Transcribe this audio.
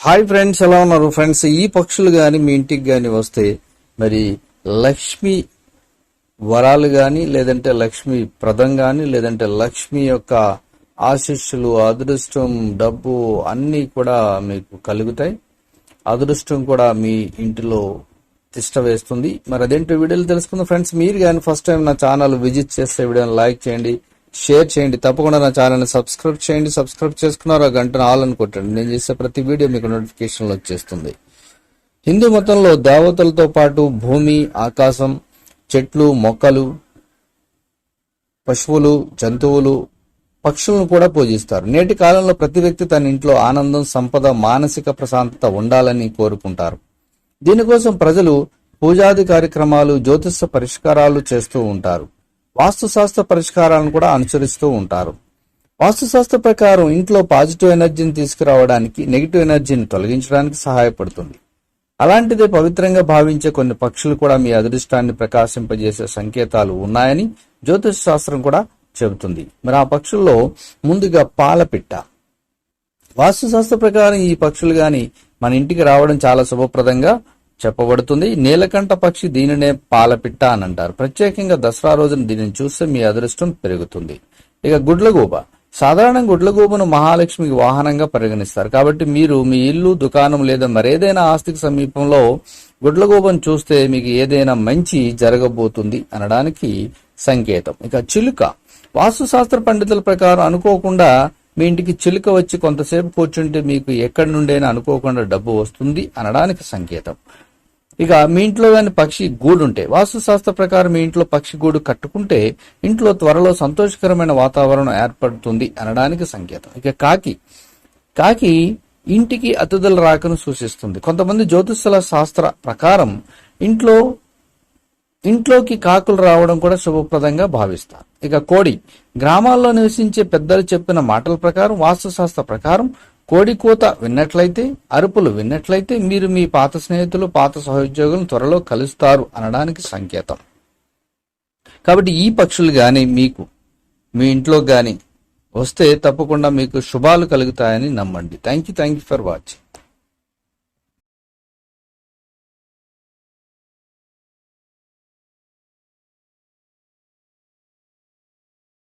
Hi friends ఎలా ఉన్నారు? Friends ఈ పక్షులు గాని మీ ఇంటికి గాని వస్తే మరి లక్ష్మి వరాలు గాని లేదంటే లక్ష్మి ప్రదం గాని లేదంటే లక్ష్మి యొక్క ఆశీస్సులు అదృష్టం డబ్బు అన్నీ కూడా మీకు కలుగుతాయి. అదృష్టం కూడా మీ ఇంటిలో తిష్ట వేస్తుంది. మరి అదేంటో వీడియోలు తెలుసుకుందాం ఫ్రెండ్స్. మీరు కానీ ఫస్ట్ టైం నా ఛానల్ విజిట్ చేస్తే వీడియోని లైక్ చేయండి షేర్ చేయండి. తప్పకుండా నా ఛానల్ని సబ్స్క్రైబ్ చేయండి. సబ్స్క్రైబ్ చేసుకున్నారు ఆ గంటను ఆల్ అని కొట్టండి. నేను చేసే ప్రతి వీడియో మీకు నోటిఫికేషన్లో వచ్చేస్తుంది. హిందూ మతంలో దేవతలతో పాటు భూమి ఆకాశం చెట్లు మొక్కలు పశువులు జంతువులు పక్షులను కూడా పూజిస్తారు. నేటి కాలంలో ప్రతి వ్యక్తి తన ఇంట్లో ఆనందం సంపద మానసిక ప్రశాంతత ఉండాలని కోరుకుంటారు. దీనికోసం ప్రజలు పూజాది కార్యక్రమాలు జ్యోతిష పరిష్కారాలు చేస్తూ ఉంటారు. వాస్తుశాస్త్ర పరిష్కారాలను కూడా అనుసరిస్తూ ఉంటారు. వాస్తుశాస్త్ర ప్రకారం ఇంట్లో పాజిటివ్ ఎనర్జీని తీసుకురావడానికి నెగిటివ్ ఎనర్జీని తొలగించడానికి సహాయపడుతుంది. అలాంటిదే పవిత్రంగా భావించే కొన్ని పక్షులు కూడా మీ అదృష్టాన్ని ప్రకాశింపజేసే సంకేతాలు ఉన్నాయని జ్యోతిష్ శాస్త్రం కూడా చెబుతుంది. మరి ఆ పక్షుల్లో ముందుగా పాలపిట్ట వాస్తుశాస్త్ర ప్రకారం ఈ పక్షులు గాని మన ఇంటికి రావడం చాలా శుభప్రదంగా చెప్పబడుతుంది. నీలకంఠ పక్షి దీనినే పాలపిట్ట అని అంటారు ప్రత్యేకంగా దసరా రోజున దీనిని చూస్తే మీ అదృష్టం పెరుగుతుంది. ఇక గుడ్లగూబ. సాధారణంగా గుడ్లగూబను మహాలక్ష్మికి వాహనంగా పరిగణిస్తారు. కాబట్టి మీరు మీ ఇల్లు దుకాణం లేదా మరేదైనా ఆస్తికి సమీపంలో గుడ్లగూబను చూస్తే మీకు ఏదైనా మంచి జరగబోతుంది అనడానికి సంకేతం. ఇక చిలుక. వాస్తుశాస్త్ర పండితుల ప్రకారం అనుకోకుండా మీ ఇంటికి చిలుక వచ్చి కొంతసేపు కూర్చుంటే మీకు ఎక్కడి నుండైనా అనుకోకుండా డబ్బు వస్తుంది అనడానికి సంకేతం. ఇక మీ ఇంట్లో కానీ పక్షి గూడు ఉంటే వాస్తుశాస్త్ర ప్రకారం మీ ఇంట్లో పక్షి గూడు కట్టుకుంటే ఇంట్లో త్వరలో సంతోషకరమైన వాతావరణం ఏర్పడుతుంది అనడానికి సంకేతం. ఇక కాకి. కాకి ఇంటికి అతిథుల రాకను సూచిస్తుంది. కొంతమంది జ్యోతిష్యుల శాస్త్ర ప్రకారం ఇంట్లో ఇంట్లోకి కాకులు రావడం కూడా శుభప్రదంగా భావిస్తారు. ఇక కోడి. గ్రామాల్లో నివసించే పెద్దలు చెప్పిన మాటల ప్రకారం వాస్తుశాస్త్ర ప్రకారం కోడికూత విన్నట్లయితే అరుపులు విన్నట్లయితే మీరు మీ పాత స్నేహితులు పాత సహోద్యోగులను త్వరలో కలుస్తారు అనడానికి సంకేతం. కాబట్టి ఈ పక్షులు కానీ మీకు మీ ఇంట్లో కానీ వస్తే తప్పకుండా మీకు శుభాలు కలుగుతాయని నమ్మండి. Thank you thank you for watching